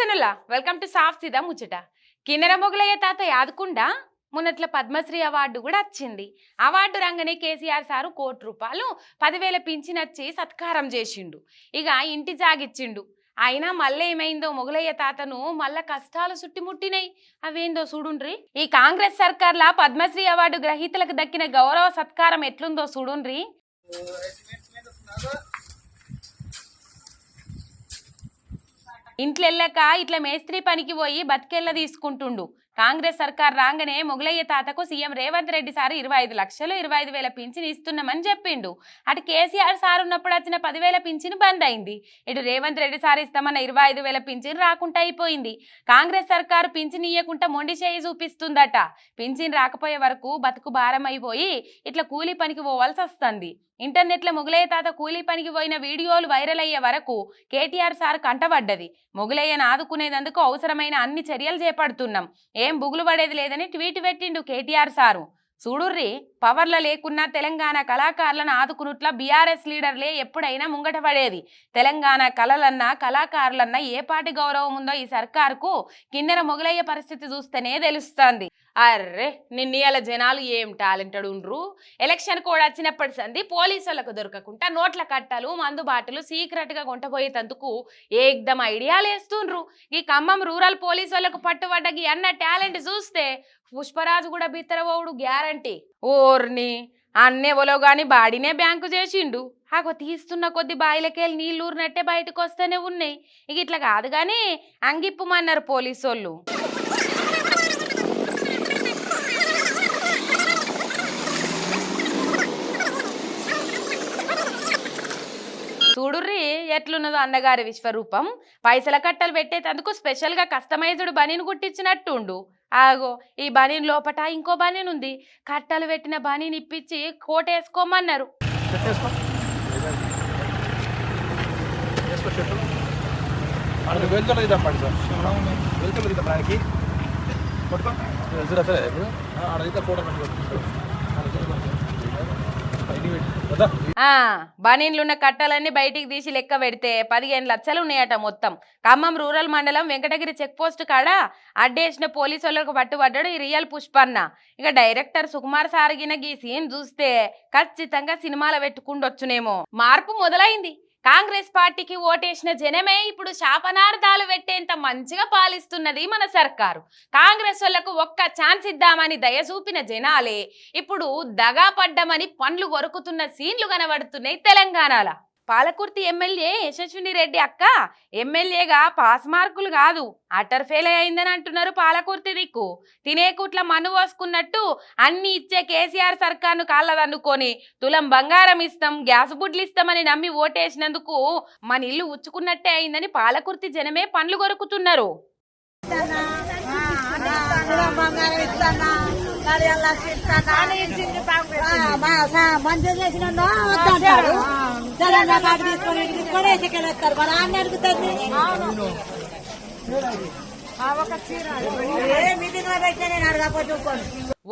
నమస్తేనుల్లా welcome to సాఫ్ సిదా ముచ్చట. కిన్నెర మొగలయ్య తాత యాదకుండా మొన్నట్ల పద్మశ్రీ అవార్డు కూడా వచ్చింది అవార్డు రంగనే కేసీఆర్ సారు కోటి రూపాయలు పదివేల పింఛనచ్చి సత్కారం చేసిండు. ఇక ఇంటి జాగిచ్చిండు. అయినా మళ్ళీ ఏమైందో మొగలయ్య తాతను మళ్ళా కష్టాలు చుట్టుముట్టినాయి అవేందో చూడుండ్రి? ఈ కాంగ్రెస్ సర్కార్లా పద్మశ్రీ అవార్డు గ్రహీతలకు దక్కిన గౌరవ సత్కారం ఎట్లుందో చూడుండ్రి? ఇంట్లో వెళ్ళాక ఇట్లా మేస్త్రి పనికి పోయి బతికెళ్ళ తీసుకుంటుండు. కాంగ్రెస్ సర్కార్ రాగానే మొగలయ్య తాతకు సీఎం రేవంత్ రెడ్డి సార్ ఇరవై ఐదు లక్షలు ఇరవై ఐదు వేల పింఛన్ ఇస్తున్నామని చెప్పిండు. అటు కేసీఆర్ సార్ ఉన్నప్పుడు వచ్చిన పదివేల పింఛన్ బంద్ అయింది. ఇటు రేవంత్ రెడ్డి సార్ ఇస్తామన్న ఇరవై ఐదు వేల పింఛన్ రాకుండా అయిపోయింది. కాంగ్రెస్ సర్కారు పింఛన్ ఇయ్యకుండా మొండి చేయి చూపిస్తుందట. పింఛన్ రాకపోయే వరకు బతుకు భారం అయిపోయి ఇట్లా కూలీ పనికి పోవాల్సి వస్తుంది. ఇంటర్నెట్లో మొగలయ్య తాత కూలీ పనికి పోయిన వీడియోలు వైరల్ అయ్యే వరకు కేటీఆర్ సార్ కంటపడ్డది మొగలయ్యను ఆదుకునేందుకు అవసరమైన అన్ని చర్యలు చేపడుతున్నాం. ఏ ఏం బుగులు పడేది లేదని ట్వీట్ పెట్టిండు కేటీఆర్ సారు. చూడుర్రి పవర్ల లేకున్నా తెలంగాణ కళాకారులను ఆదుకునుట్ల బీఆర్ఎస్ లీడర్లే ఎప్పుడైనా ముంగట పడేది. తెలంగాణ కళలన్నా కళాకారులన్నా ఏ పాటి గౌరవం ఉందో ఈ సర్కార్కు కిన్నెర మొగలయ్యే పరిస్థితి చూస్తేనే తెలుస్తోంది. అర్రే నిన్నీయాల జనాలు ఏం టాలెంటెడ్ ఉండ్రు? ఎలక్షన్ కూడా వచ్చినప్పటి సంది పోలీసులకు దొరకకుండా నోట్ల కట్టలు మందు బాటలు సీక్రెట్గా కొంటపోయేటందుకు ఏకదం ఐడియాలు వేస్తుండ్రు. ఈ ఖమ్మం రూరల్ పోలీసులకు వాళ్ళకు పట్టుబడ్డకి అన్న టాలెంట్ చూస్తే పుష్పరాజు కూడా బిత్తరవోడు గ్యారంటీ. ఓర్ని అన్నెవలో గాని బాడీనే బ్యాంకు చేసిండు. ఆగో తీస్తున్న కొద్ది బాయిలకెళ్ళి నీళ్ళు ఊరినట్టే బయటకు వస్తూనే ఉన్నాయి. ఇక ఇట్లా కాదు కానీ అంగిప్పుమన్నారు పోలీసోళ్ళు చూడుర్రి ఎట్లున్నదో అన్నగారి విశ్వరూపం. పైసల కట్టలు పెట్టేటందుకు స్పెషల్గా కస్టమైజ్డ్ బనీన్ కుట్టించినట్టుండు. ఆగో ఈ బనీన్ లోపట ఇంకో బనీన్ ఉంది. కట్టలు పెట్టిన బనీన్ ఇప్పించి కోటేసుకోమన్నారు. వెళ్తున్నది బనీన్లు ఉన్న ఆ కట్టలన్నీ బయటికి తీసి లెక్క పెడితే పదిహేను లక్షలు ఉన్నాయట మొత్తం. ఖమ్మం రూరల్ మండలం వెంకటగిరి చెక్ పోస్ట్ కాడ అడ్డేసిన పోలీసు వాళ్ళకు పట్టుబడ్డాడు ఈ రియల్ పుష్పన్న. ఇక డైరెక్టర్ సుకుమార్ సారగిన గీ సీన్ చూస్తే ఖచ్చితంగా సినిమాలో పెట్టుకుండొచ్చునేమో. మార్పు మొదలైంది. కాంగ్రెస్ పార్టీకి ఓటేసిన జనమే ఇప్పుడు శాపనార్థాలు పెట్టేంత మంచిగా పాలిస్తున్నది మన సర్కారు. కాంగ్రెస్ వాళ్ళకు ఒక్క ఛాన్స్ ఇద్దామని దయ చూపిన జనాలే. ఇప్పుడు దగా పడ్డమని పండ్లు కొరుకుతున్న సీన్లు కనబడుతున్నాయి తెలంగాణలో. పాలకుర్తి ఎమ్మెల్యే యశస్విని రెడ్డి అక్క. ఎమ్మెల్యేగా పాస్ మార్కులు కాదు. అటర్ ఫెయిల్ అయిందని అంటున్నారు పాలకుర్తి దిక్కు తినేకుట్ల మను పోసుకున్నట్టు అన్ని ఇచ్చే కేసీఆర్ సర్కార్ను కాళ్ళదన్నుకొని తులం బంగారం ఇస్తాం గ్యాస్ బుడ్లు ఇస్తామని నమ్మి ఓటేసినందుకు మన ఇల్లు ఉచ్చుకున్నట్టే అయిందని పాలకుర్తి జనమే పండ్లు కొరుకుతున్నారు. కళ్యాణ లక్ష్మి మంచిగా చేసిన వద్దంటారు. తెలంగాణ కార్డు తీసుకొని తీసుకొని వేసుకెళ్ళేస్తారు మరి అన్ని అడుగుతుంది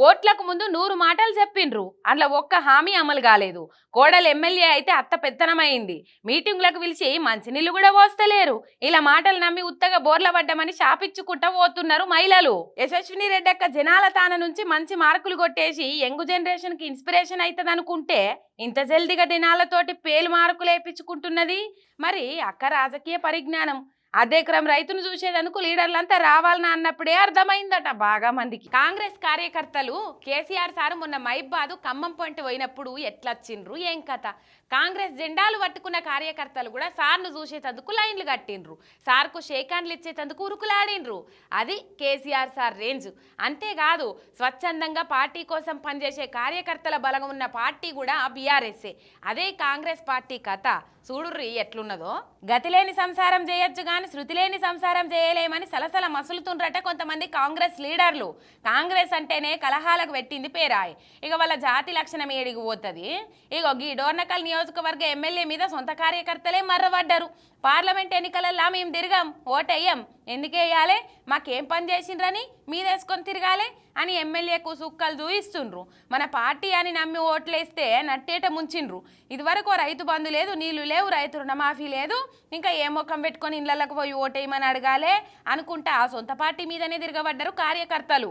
ఓట్లకు ముందు నూరు మాటలు చెప్పిండ్రు. అందులో ఒక్క హామీ అమలు కాలేదు. కోడలు ఎమ్మెల్యే అయితే అత్త పెత్తనమైంది. మీటింగులకు పిలిచి మంచినీళ్ళు కూడా పోస్తలేరు. ఇలా మాటలు నమ్మి ఉత్తగా బోర్ల పడ్డమని శాపిచ్చుకుంటా పోతున్నారు మహిళలు. యశస్విని రెడ్డి అక్క జనాల తాన నుంచి మంచి మార్కులు కొట్టేసి యంగ్ జనరేషన్కి ఇన్స్పిరేషన్ అవుతుంది అనుకుంటే ఇంత జల్దిగా దినాలతోటి పేలు మార్కులు వేయించుకుంటున్నది మరి అక్క రాజకీయ పరిజ్ఞానం. అదే క్రమ రైతును చూసేందుకు లీడర్లంతా రావాలని అన్నప్పుడే అర్థమైందట బాగా మందికి. కాంగ్రెస్ కార్యకర్తలు కేసీఆర్ సార్ మొన్న మైబాదు ఖమ్మం పాయింట్ పోయినప్పుడు ఎట్లొచ్చిండ్రు? ఏం కథ? కాంగ్రెస్ జెండాలు పట్టుకున్న కార్యకర్తలు కూడా సార్ను చూసేటందుకు లైన్లు కట్టిండ్రు. సార్కు షేకాన్లు ఇచ్చేటందుకు ఉరుకులాడిండ్రు. అది కేసీఆర్ సార్ రేంజ్. అంతేకాదు స్వచ్ఛందంగా పార్టీ కోసం పనిచేసే కార్యకర్తల బలం ఉన్న పార్టీ కూడా బీఆర్ఎస్ఏ. అదే కాంగ్రెస్ పార్టీ కథ. చూడుర్రి ఎట్లున్నదో. గతిలేని సంసారం చేయొచ్చుగా కానీ శృతి లేని సంసారం చేయలేమని సలసల మసులుతుండ్రట కొంతమంది కాంగ్రెస్ లీడర్లు. కాంగ్రెస్ అంటేనే కలహాలకు పెట్టింది పేరాయి. ఇక వాళ్ళ జాతి లక్షణం ఏడికి పోతుంది? ఇగో గీ డోర్నకల్ నియోజకవర్గ ఎమ్మెల్యే మీద సొంత కార్యకర్తలే మర్రబడ్డారు. పార్లమెంట్ ఎన్నికలల్లా మేము తిరిగాం ఓటేయం ఎందుకేయాలి మాకేం పని చేసిండ్రని? మీదేసుకొని తిరగాలి అని ఎమ్మెల్యేకు సుక్కలు చూయిస్తుండ్రు మన పార్టీ అని నమ్మి ఓట్లేస్తే నట్టేట ముంచిండ్రు ఇదివరకు రైతు బంధు లేదు నీళ్ళు లేవు రైతు రుణమాఫీ లేదు ఇంకా ఏ ముఖం పెట్టుకొని ఇళ్ళకు పోయి ఓటేయమని అడగాలే అనుకుంటా ఆ సొంత పార్టీ మీదనే తిరగబడ్డారు కార్యకర్తలు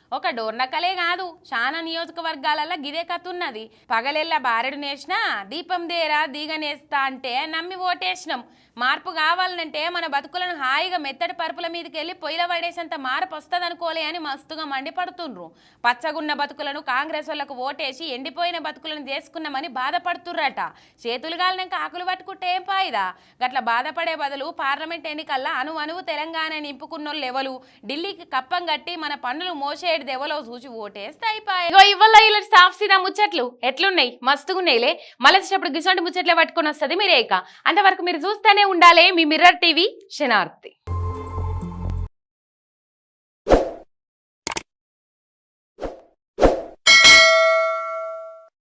ఒక డోర్నకలే కాదు. చాలా నియోజకవర్గాలలో గిదే కతున్నది పగలెల్ల బారెడు నేసినా దీపం దేరా దీగనేస్తా అంటే నమ్మి ఓటేసినాం. మార్పు కావాలంటే మన బతుకులను హాయిగా మెత్తటి పరుపుల మీదకి వెళ్ళి పొయ్యిల పడేసేంత మార్పు వస్తుంది అనుకోలే అని మస్తుగా మండిపడుతుండ్రు. పచ్చగున్న బతుకులను కాంగ్రెస్ వాళ్ళకు ఓటేసి ఎండిపోయిన బతుకులను చేసుకున్నామని బాధపడుతుర్రట. చేతులు గాలినాక ఆకులు పట్టుకుంటే ఏం పాయిదా గట్ల బాధపడే బదులు పార్లమెంట్ ఎన్నికల్లో అను అనువు తెలంగాణ నింపుకున్నోళ్ళు ఎవరు ఢిల్లీకి కప్పం కట్టి మన పన్నులు మోసేటిది ఎవలో చూసి ఓటేస్తే అయిపోయి ఇగో ఇవ్వాల ఇలా సాఫ్ సీదా ముచ్చట్లు ఎట్లున్నాయి? మస్తుగున్నాయిలే. మళ్ళీ వచ్చేటప్పుడు గిసంటి ముచ్చట్లే పట్టుకొని వస్తుంది మీరే ఇక. అంతవరకు మీరు చూస్తూనే ఉండాలి మీ మిర్రర్ టీవీ షెనార్